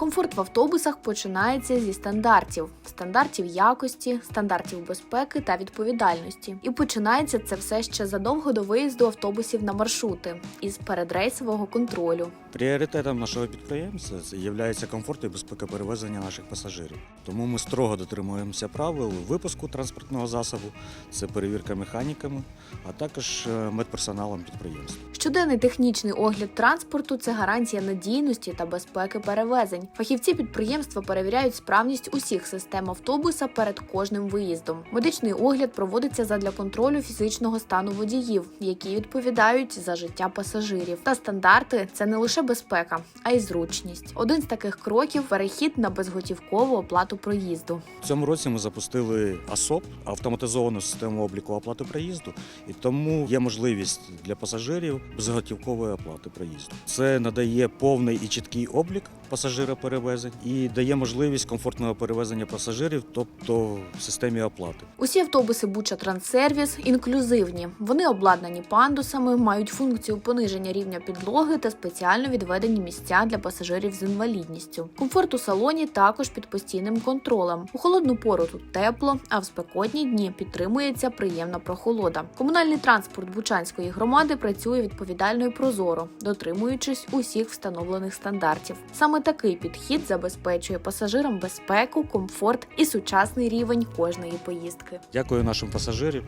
Комфорт в автобусах починається зі стандартів: стандартів якості, стандартів безпеки та відповідальності. І починається це все ще задовго до виїзду автобусів на маршрути із передрейсового контролю. Пріоритетом нашого підприємства є комфорт і безпека перевезення наших пасажирів. Тому ми строго дотримуємося правил випуску транспортного засобу, це перевірка механіками, а також е, медперсоналом підприємства. Щоденний технічний огляд транспорту це гарантія надійності та безпеки перевезень. Фахівці підприємства перевіряють справність усіх систем автобуса перед кожним виїздом. Медичний огляд проводиться задля контролю фізичного стану водіїв, які відповідають за життя пасажирів. Та стандарти це не лише безпека, а й зручність. Один з таких кроків перехід на безготівкову оплату проїзду. В цьому році ми запустили АСОП автоматизовану систему обліку оплати проїзду, і тому є можливість для пасажирів безготівкової оплати проїзду. Це надає повний і чіткий облік пасажира перевезень і дає можливість комфортного перевезення пасажирів, тобто в системі оплати. Усі автобуси Буча Транссервіс інклюзивні. Вони обладнані пандусами, мають функцію пониження рівня підлоги та спеціально відведені місця для пасажирів з інвалідністю. Комфорт у салоні також під постійним контролем. У холодну пору тут тепло, а в спекотні дні підтримується приємна прохолода. Комунальний транспорт Бучанської громади працює відповідально і прозоро, дотримуючись усіх встановлених стандартів. Саме такий підхід забезпечує пасажирам безпеку, комфорт і сучасний рівень кожної поїздки. Дякую нашим пасажирам,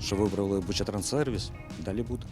що вибрали Бучатрансервіс. Далі буде.